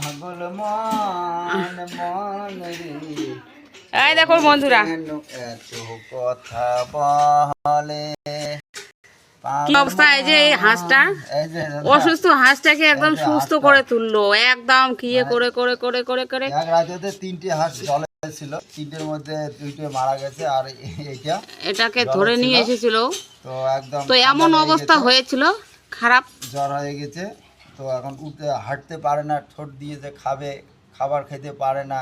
পাগল মন মন এই দেখো বন্ধুরা। কথা বলে? কি অবস্থা? এই যে এই হাঁসটা অসুস্থ হাঁসটাকে একদম সুস্থ করে তুললো। একদম কিয়ে করে করে করে করে করে। এক রাতেতে তিনটে হাঁস জলে ছিল। তিনটের মধ্যে দুইটে মারা গেছে আর এইটা এটাকে ধরে নিয়ে এসেছিল। তো একদম তো এমন অবস্থা হয়েছিল? খারাপ? জ্বর হয়ে গেছে। তো এখন উঠতে হাঁটতে পারে না ঠোঁট দিয়ে যে খাবে খাবার খেতে পারে না।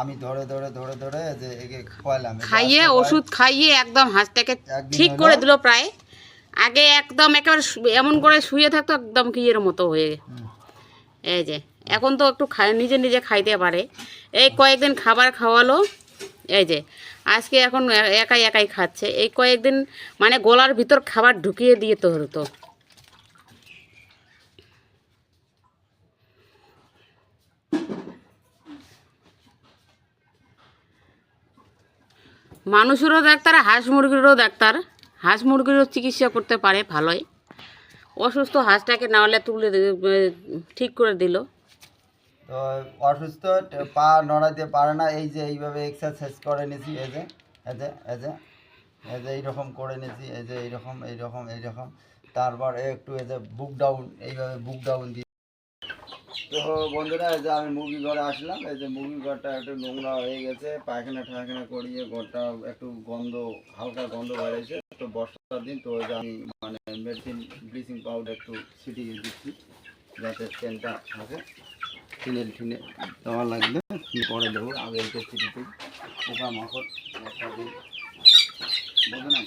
আমি ধরে ধরে ধরে ধরে যে একে খোয়ালাম খাইয়ে ওষুধ খাইয়ে একদম হাঁসটাকে ঠিক করে দিল প্রায়। আগে একদম একেবারে এমন করে শুয়ে থাকতো একদম কিয়ের মতো হয়ে। এই যে এখন তো একটু খাই নিজে নিজে খাইতে পারে। এই কয়েকদিন খাবার খাওয়ালো এই যে আজকে এখন একাই একাই খাচ্ছে। এই কয়েকদিন মানে গলার ভিতর খাবার ঢুকিয়ে দিয়ে তো হতো মানুষেরও ডাক্তার, হাঁস মুরগিরও ডাক্তার। হাঁস মুরগিরও চিকিৎসা করতে পারে ভালোই। অসুস্থ হাঁসটাকে না হলে তুলে ঠিক করে দিল। তো অসুস্থ পা নড়াতে পারে না। এই যে এইভাবে এক্সারসাইজ করে নিয়েছি এই যে এই যে এই যে এই যে এইরকম করে নিয়েছি এই যে এইরকম এইরকম এইরকম। তারপর একটু এই যে বুক ডাউন এইভাবে বুক ডাউন দিয়ে তো বন্ধুরা, এই যে আমি মুভি ঘরে আসলাম। এই যে মুভি ঘরটা একটু নোংরা হয়ে গেছে। পায়খানা ঠায়খানা করিয়ে ঘরটা একটু গন্ধ, হালকা গন্ধ বেড়েছে তো বর্ষার দিন তো আমি মানে মেডিসিন ব্লিচিং পাউডার একটু ছিটিয়ে দিচ্ছি, যাতে ট্রেনটা থাকে। ফিনেল ঠিনে দেওয়া লাগবে। পরে দেবো, আগে এটা ছিটিতে পোকা মাকড় একটা দিন। বলবে না?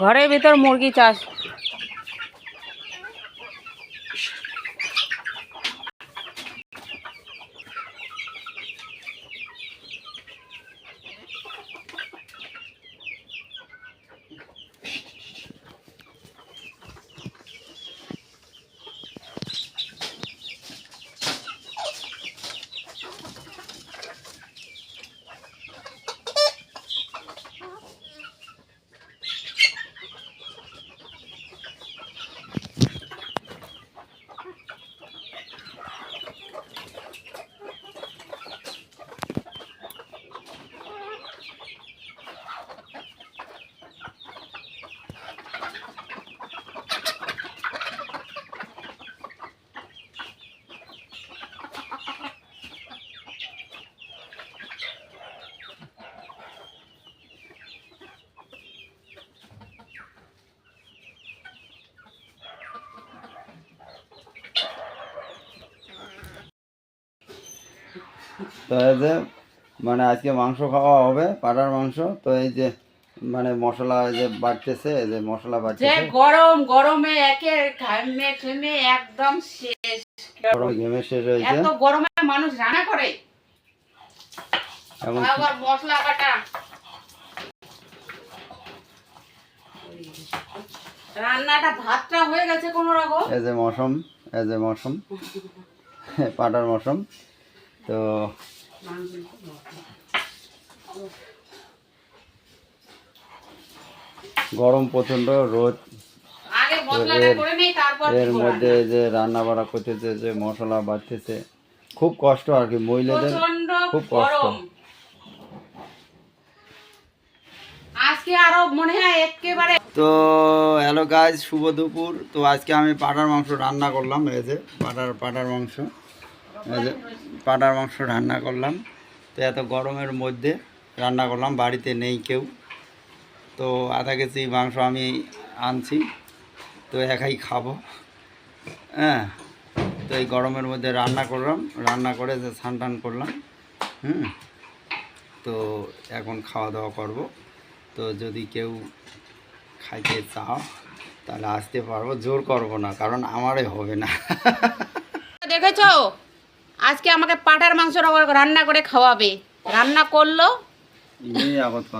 ঘরের ভিতর মুরগি চাষ তো এই যে মানে আজকে মাংস খাওয়া হবে পাটার মাংস। তো এই যে মানে মশলা যে বাড়তেছে এই যে মশলা বাড়তেছে। গরম গরমে একে ঘামে ঘেমে একদম শেষ। গরম ঘেমে শেষ হয়েছে এত গরমে মানুষ রান্না করে। আবার মশলা বাটা। রান্নাটা ভাতটা হয়ে গেছে কোন রকম এই যে মৌসুম এই যে মৌসুম পাটার মৌসুম তো গরম প্রচণ্ড রোদ এর মধ্যে যে রান্না বাড়া করতেছে যে মশলা বাড়তেছে খুব কষ্ট আর কি মহিলাদের খুব কষ্ট। তো হ্যালো গাইজ শুভ দুপুর। তো আজকে আমি পাটার মাংস রান্না করলাম এই যে পাটার পাটার মাংস। পাটার মাংস রান্না করলাম। তো এত গরমের মধ্যে রান্না করলাম, বাড়িতে নেই কেউ। তো আধা কেজি মাংস আমি আনছি, তো একাই খাব। হ্যাঁ তো এই গরমের মধ্যে রান্না করলাম, রান্না করে যে স্নান টান করলাম, হুম। তো এখন খাওয়া দাওয়া করব। তো যদি কেউ খাইতে চাও, তাহলে আসতে পারব, জোর করব না, কারণ আমারই হবে না। দেখেছ? আজকে আমাকে পাটার মাংস রান্না করে খাওয়াবে। রান্না করল। কথা।